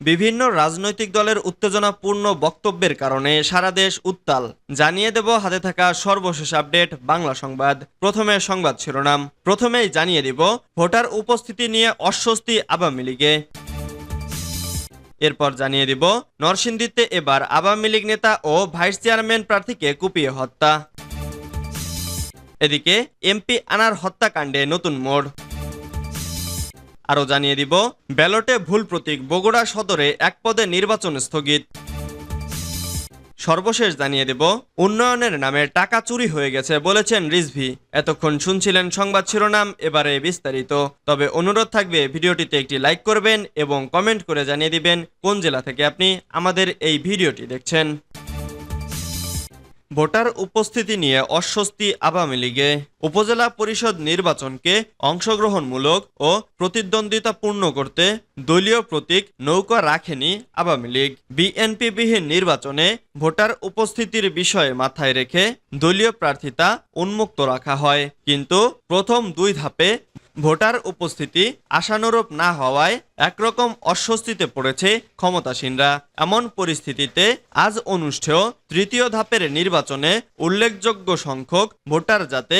বিভিন্ন রাজনৈতিক দলের উত্তেজনাপূর্ণ বক্তব্যের কারণে সারা দেশ উত্তাল। জানিয়ে দেব হাতে থাকা সর্বশেষ আপডেট, বাংলা সংবাদ। প্রথমে সংবাদ শিরোনাম। প্রথমেই জানিয়ে দিব ভোটার উপস্থিতি নিয়ে অস্বস্তি আওয়ামী লীগে। এরপর জানিয়ে দিব নরসিংদীতে এবার আওয়ামী লীগ নেতা ও ভাইস চেয়ারম্যান প্রার্থীকে কুপিয়ে হত্যা। এদিকে এমপি আনার হত্যাকাণ্ডে নতুন মোড়। আরও জানিয়ে দিব, ব্যালটে ভুল প্রতীক বগুড়া সদরে এক পদে নির্বাচন স্থগিত। সর্বশেষ জানিয়ে দেব, উন্নয়নের নামে টাকা চুরি হয়ে গেছে বলেছেন রিজভি। এতক্ষণ শুনছিলেন সংবাদ শিরোনাম, এবারে বিস্তারিত। তবে অনুরোধ থাকবে, ভিডিওটিতে একটি লাইক করবেন এবং কমেন্ট করে জানিয়ে দিবেন কোন জেলা থেকে আপনি আমাদের এই ভিডিওটি দেখছেন। ভোটার উপস্থিতি নিয়ে অস্বস্তি আওয়ামী লীগে। উপজেলা পরিষদ নির্বাচনকে অংশগ্রহণমূলক ও প্রতিদ্বন্দ্বিতাপূর্ণ করতে দলীয় প্রতীক নৌকা রাখেনি আওয়ামী লীগ। বিএনপি বিহীন নির্বাচনে ভোটার উপস্থিতির বিষয়ে মাথায় রেখে দলীয় প্রার্থিতা উন্মুক্ত রাখা হয়। কিন্তু প্রথম দুই ধাপে ভোটার উপস্থিতি আশানুরূপ না হওয়ায় একরকম অস্বস্তিতে পড়েছে ক্ষমতাসীনরা। এমন পরিস্থিতিতে আজ অনুষ্ঠেয় তৃতীয় ধাপের নির্বাচনে উল্লেখযোগ্য সংখ্যক ভোটার যাতে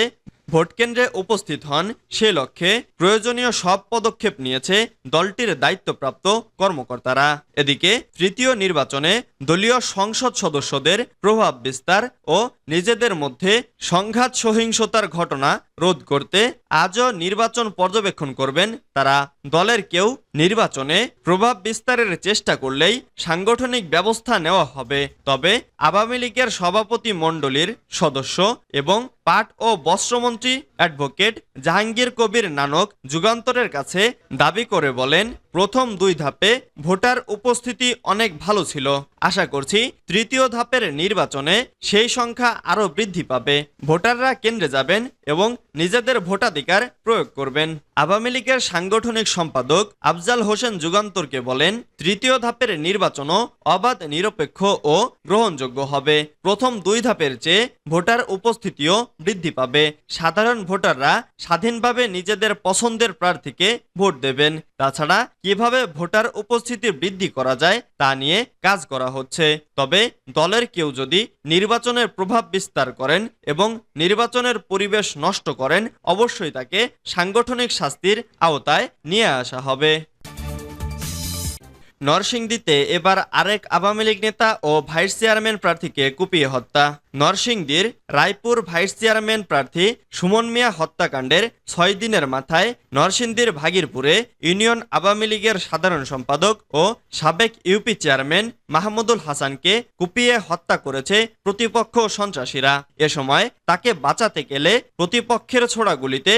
ভোটকেন্দ্রে উপস্থিত হন সে লক্ষ্যে প্রয়োজনীয় সব পদক্ষেপ নিয়েছে দলটির দায়িত্বপ্রাপ্ত কর্মকর্তারা। এদিকে তৃতীয় নির্বাচনে দলীয় সংসদ সদস্যদের প্রভাব বিস্তার ও নিজেদের মধ্যে সংঘাত সহিংসতার ঘটনা রোধ করতে আজও নির্বাচন পর্যবেক্ষণ করবেন তারা। দলের কেউ নির্বাচনে প্রভাব বিস্তারের চেষ্টা করলেই সাংগঠনিক ব্যবস্থা নেওয়া হবে। তবে আওয়ামী লীগের সভাপতি মণ্ডলীর সদস্য এবং পাট ও বস্ত্রমন্ত্রী অ্যাডভোকেট জাহাঙ্গীর কবির নানক যুগান্তরের কাছে দাবি করে বলেন, প্রথম দুই ধাপে ভোটার উপস্থিতি অনেক ভালো ছিল। আশা করছি তৃতীয় ধাপের নির্বাচনে সেই সংখ্যা আরও বৃদ্ধি পাবে। ভোটাররা কেন্দ্রে যাবেন এবং নিজেদের ভোটাধিকার প্রয়োগ করবেন। আওয়ামী লীগের সাংগঠনিক সম্পাদক আফজাল হোসেন যুগান্তরকে বলেন, তৃতীয় ধাপের নির্বাচনও অবাধ, নিরপেক্ষ ও গ্রহণযোগ্য হবে। প্রথম দুই ধাপের চেয়ে ভোটার উপস্থিতিও বৃদ্ধি পাবে। সাধারণ ভোটাররা স্বাধীনভাবে নিজেদের পছন্দের প্রার্থীকে ভোট দেবেন। তাছাড়া কীভাবে ভোটার উপস্থিতি বৃদ্ধি করা যায় তা নিয়ে কাজ করা হচ্ছে। তবে দলের কেউ যদি নির্বাচনের প্রভাব বিস্তার করেন এবং নির্বাচনের পরিবেশ নষ্ট করেন, অবশ্যই তাকে সাংগঠনিক শাস্তির আওতায় নিয়ে আসা হবে। নরসিংদীতে এবার আরেক আওয়ামী লীগ নেতা ও ভাইস চেয়ারম্যান প্রার্থীকে কুপিয়ে হত্যা। নরসিংদীর রায়পুর ভাইস চেয়ারম্যান প্রার্থী সুমন মিয়া হত্যাকাণ্ডের ছয় দিনের মাথায় নরসিংদীর ভাগিরপুরে ইউনিয়ন আওয়ামী লীগের সাধারণ সম্পাদক ও সাবেক ইউপি চেয়ারম্যান মাহমুদুল হাসানকে কুপিয়ে হত্যা করেছে প্রতিপক্ষ সন্ত্রাসীরা। এ সময় তাকে বাঁচাতে গেলে প্রতিপক্ষের ছোড়া গুলিতে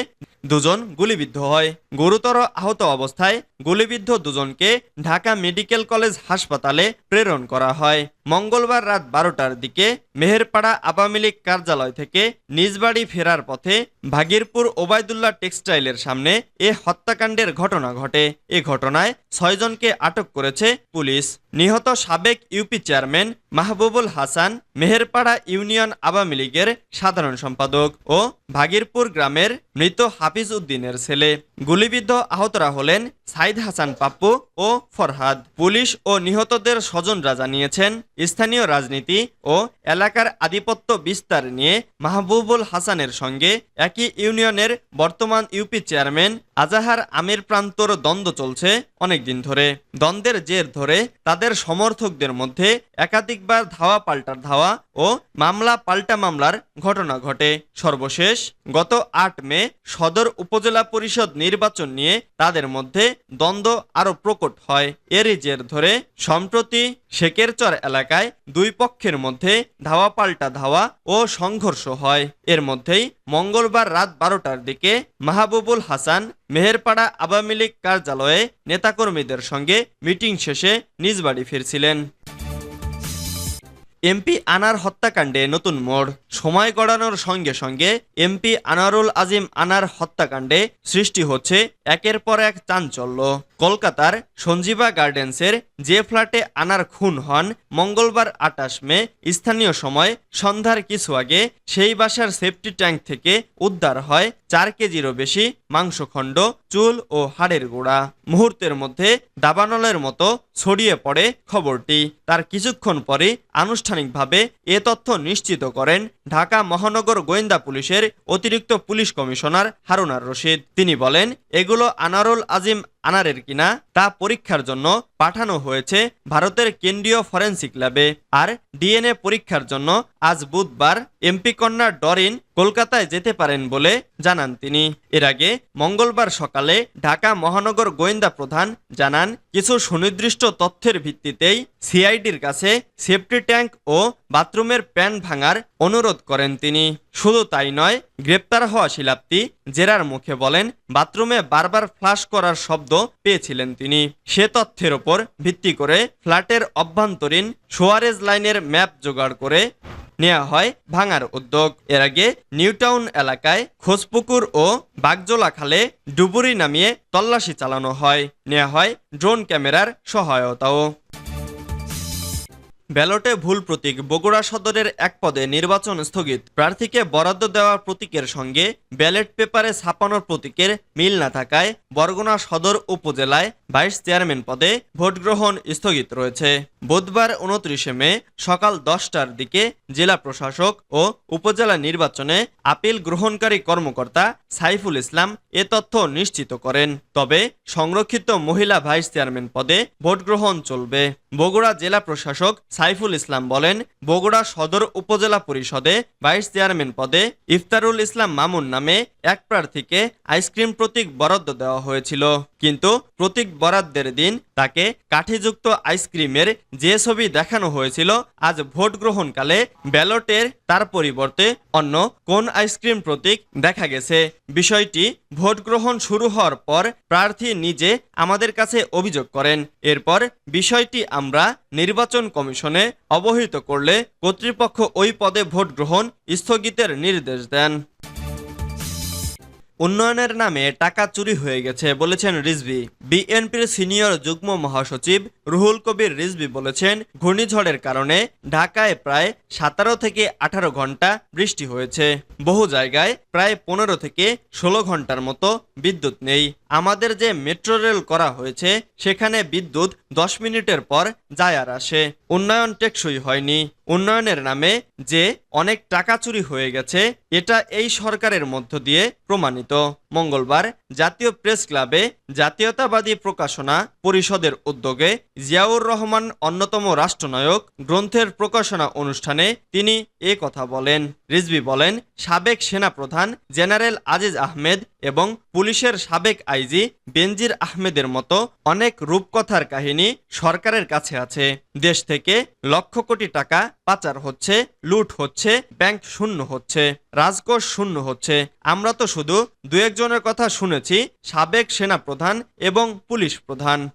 দুজন গুলিবিদ্ধ হয়। গুরুতর আহত অবস্থায় গুলিবিদ্ধ দুজনকে ঢাকা মেডিকেল কলেজ হাসপাতালে প্রেরণ করা হয়। মঙ্গলবার রাত বারোটার দিকে মেহেরপাড়া আওয়ামী লীগ কার্যালয় থেকে নিজ বাড়ি ফেরার পথে ভাগিরপুর ওবায়দুল্লাহ টেক্সটাইলের সামনে এ হত্যাকাণ্ডের ঘটনা ঘটে। এ ঘটনায় ছয়জনকে আটক করেছে পুলিশ। নিহত সাবেক UP chairman Mahbubul Hasan Meherpara union Awami লীগের সাধারণ সম্পাদক ও ভাগিরপুর গ্রামের মৃত হাফিজ উদ্দিনের ছেলে গুলিবিদ্ধ আহতরা হলেন সাইদ হাসান পাপ্পু ও ফরহাদ। পুলিশ ও নিহতদের স্বজনরা জানিয়েছেন, স্থানীয় রাজনীতি ও এলাকার আধিপত্য বিস্তার নিয়ে মাহবুবুল হাসানের সঙ্গে একই ইউনিয়নের বর্তমান ইউপি চেয়ারম্যান আজাহার আমির প্রান্তর দ্বন্দ্ব চলছে অনেকদিন ধরে। দ্বন্দ্বের জের ধরে তাদের সমর্থকদের মধ্যে একাধিকবার ধাওয়া পাল্টার ধাওয়া ও মামলা পাল্টা মামলার ঘটনা ঘটে। সর্বশেষ গত আট মে সদর উপজেলা পরিষদ নির্বাচন নিয়ে তাদের মধ্যে দ্বন্দ্ব আরও প্রকট হয়। এরই জের ধরে সম্প্রতি শেকেরচর এলাকায় দুই পক্ষের মধ্যে ধাওয়া পাল্টা ধাওয়া ও সংঘর্ষ হয়। এর মধ্যেই মঙ্গলবার রাত বারোটার দিকে মাহবুবুল হাসান মেহেরপাড়া আওয়ামী লীগ কার্যালয়ে নেতাকর্মীদের সঙ্গে মিটিং শেষে নিজ বাড়ি ফিরছিলেন। এমপি আনার হত্যাকাণ্ডে নতুন মোড়। সময় গড়ানোর সঙ্গে সঙ্গে এমপি আনারুল আজিম আনার হত্যাকাণ্ডে সৃষ্টি হচ্ছে একের পর এক চাঞ্চল্য। কলকাতার সঞ্জীবা গার্ডেন্সের যে ফ্ল্যাটে আনার খুন হন, মঙ্গলবার আটাশ মে, স্থানীয় সময় সন্ধ্যার কিছু আগে, সেই বাসার সেফটি ট্যাঙ্ক থেকে উদ্ধার হয় চার কেজিরও বেশি মাংসখণ্ড, চুল ও হাড়ের গোড়া। মুহূর্তের মধ্যে দাবানলের মতো ছড়িয়ে পড়ে খবরটি। তার কিছুক্ষণ পরে আনুষ্ঠানিকভাবে এ তথ্য নিশ্চিত করেন ঢাকা মহানগর গোয়েন্দা পুলিশের অতিরিক্ত পুলিশ কমিশনার হারুনার রশিদ। তিনি বলেন, এগুলো আনারুল আজিম আনারের কিনা তা পরীক্ষার জন্য পাঠানো হয়েছে ভারতের কেন্দ্রীয় ফরেন্সিক ল্যাবে। আর ডিএনএ পরীক্ষার জন্য আজ বুধবার এমপি কন্যা ডরিন কলকাতায় যেতে পারেন বলে জানান তিনি। এর আগে মঙ্গলবার সকালে ঢাকা মহানগর গোয়েন্দা প্রধান জানান, কিছু সুনির্দিষ্ট তথ্যের ভিত্তিতেই সিআইডির কাছে সেফটি ট্যাঙ্ক ও বাথরুমের প্যান ভাঙার অনুরোধ করেন তিনি। শুধু তাই নয়, গ্রেপ্তার হওয়া শিলাপ্তি জেরার মুখে বলেন, বাথরুমে বারবার ফ্লাশ করার শব্দ পেয়েছিলেন তিনি। সে তথ্যের ওপর ভিত্তি করে ফ্ল্যাটের অভ্যন্তরীণ সোয়ারেজ লাইনের ম্যাপ জোগাড় করে নেওয়া হয় ভাঙার উদ্যোগ। এর আগে নিউটাউন এলাকায় খোসপুকুর ও বাগজোলা খালে ডুবুরি নামিয়ে তল্লাশি চালানো হয়। নেওয়া হয় ড্রোন ক্যামেরার সহায়তাও। ব্যালটে ভুল প্রতীক বগুড়া সদরের এক পদে নির্বাচন স্থগিত। প্রার্থীকে বরাদ্দ দেওয়া প্রতীকের সঙ্গে ব্যালট পেপারে ছাপানোর প্রতীকের মিল না থাকায় বরগুনা সদর উপজেলায় ভাইস চেয়ারম্যান পদে ভোট গ্রহণ স্থগিত রয়েছে। বুধবার উনত্রিশে মে সকাল দশটার দিকে জেলা প্রশাসক ও উপজেলা নির্বাচনে আপিল গ্রহণকারী কর্মকর্তা সাইফুল ইসলাম এ তথ্য নিশ্চিত করেন। তবে সংরক্ষিত মহিলা ভাইস চেয়ারম্যান পদে ভোট গ্রহণ চলবে। বগুড়া জেলা প্রশাসক সাইফুল ইসলাম বলেন, বগুড়া সদর উপজেলা পরিষদে ভাইস চেয়ারম্যান পদে ইফতারুল ইসলাম মামুন নামে এক প্রার্থীকে আইসক্রিম প্রতীক বরাদ্দ দেওয়া হয়েছিল। কিন্তু প্রতীক বরাদ্দের দিন তাকে কাঠিযুক্ত আইসক্রিমের যে ছবি দেখানো হয়েছিল, আজ ভোট গ্রহণকালে ব্যালটের তার পরিবর্তে অন্য কোন আইসক্রিম প্রতীক দেখা গেছে। বিষয়টি ভোট গ্রহণ শুরু হওয়ার পর প্রার্থী নিজে আমাদের কাছে অভিযোগ করেন। এরপর বিষয়টি আমরা নির্বাচন কমিশনে অবহিত করলে কর্তৃপক্ষ ওই পদে ভোট গ্রহণ স্থগিতের নির্দেশ দেন। উন্নয়নের নামে টাকা চুরি হয়ে গেছে, বলেছেন রিজভি। বিএনপির সিনিয়র যুগ্ম মহাসচিব রুহুল কবির রিজভি বলেছেন, ঘূর্ণিঝড়ের কারণে ঢাকায় প্রায় সতেরো থেকে আঠারো ঘণ্টা বৃষ্টি হয়েছে। বহু জায়গায় প্রায় পনেরো থেকে ষোলো ঘণ্টার মতো বিদ্যুৎ নেই। আমাদের যে মেট্রো রেল করা হয়েছে, সেখানে বিদ্যুৎ দশ মিনিটের পর যায় আর আসে। উন্নয়ন টেকসই হয়নি। উন্নয়নের নামে যে অনেক টাকা চুরি হয়ে গেছে, এটা এই সরকারের মধ্য দিয়ে প্রমাণিত মঙ্গলবার জাতীয় প্রেস ক্লাবে জাতীয়তাবাদী প্রকাশনা পরিষদের উদ্যোগে জিয়াউর রহমান অন্যতম রাষ্ট্রনায়ক গ্রন্থের প্রকাশনা অনুষ্ঠানে তিনি এ কথা বলেন। রিজভি বলেন, সাবেক সেনাপ্রধান জেনারেল আজিজ আহমেদ এবং পুলিশের সাবেক আইজি বেনজির আহমেদের মতো অনেক রূপকথার কাহিনী সরকারের কাছে আছে। দেশ থেকে লক্ষ কোটি টাকা পাচার হচ্ছে, লুট হচ্ছে, ব্যাংক শূন্য হচ্ছে, রাজকোষ শূন্য হচ্ছে। আমরা তো শুধু দু একজনের কথা শুনেছি, সাবেক সেনা প্রধান এবং পুলিশ প্রধান।